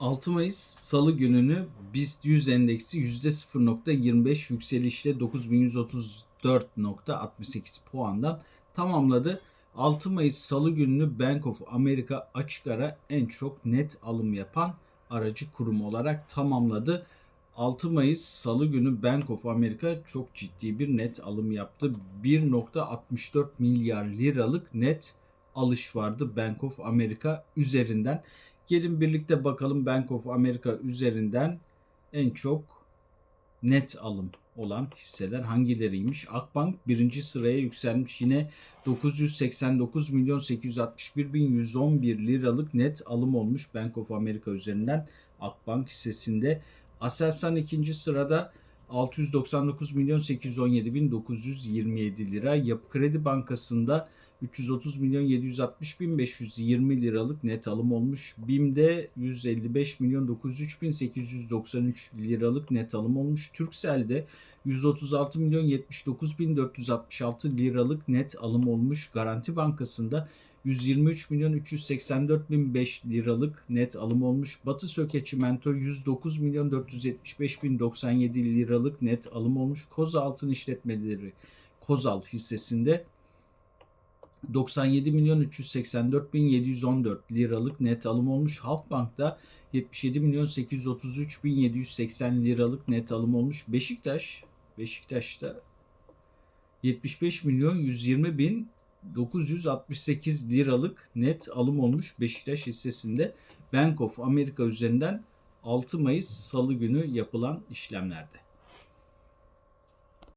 6 Mayıs Salı gününü BIST 100 endeksi %0.25 yükselişle 9134.68 puandan tamamladı. 6 Mayıs Salı gününü Bank of America açık ara en çok net alım yapan aracı kurum olarak tamamladı. 6 Mayıs Salı günü Bank of America çok ciddi bir net alım yaptı. 1.64 milyar liralık net alış vardı Bank of America üzerinden. Gelin birlikte bakalım Bank of America üzerinden en çok net alım olan hisseler hangileriymiş? Akbank birinci sıraya yükselmiş yine 989 milyon 861 bin 111 liralık net alım olmuş Bank of America üzerinden Akbank hissesinde. Aselsan ikinci sırada 699 milyon 817 bin 927 lira. Yapı Kredi Bankası'nda 330 milyon 760 bin 520 liralık net alım olmuş. BİM'de 155 milyon 903 bin 893 liralık net alım olmuş. Turkcell'de 136 milyon 79 bin 466 liralık net alım olmuş. Garanti Bankası'nda 123 milyon 384 bin 5 liralık net alım olmuş. Batı Söke Çimento 109 milyon 475 bin 97 liralık net alım olmuş. Koza Altın İşletmeleri Kozal hissesinde 97 milyon 384 bin 714 liralık net alım olmuş. Halkbank'ta 77 milyon 833 bin 780 liralık net alım olmuş. Beşiktaş Beşiktaş'ta 75 milyon 120 bin 968 liralık net alım olmuş Beşiktaş hissesinde Bank of America üzerinden 6 Mayıs Salı günü yapılan işlemlerde.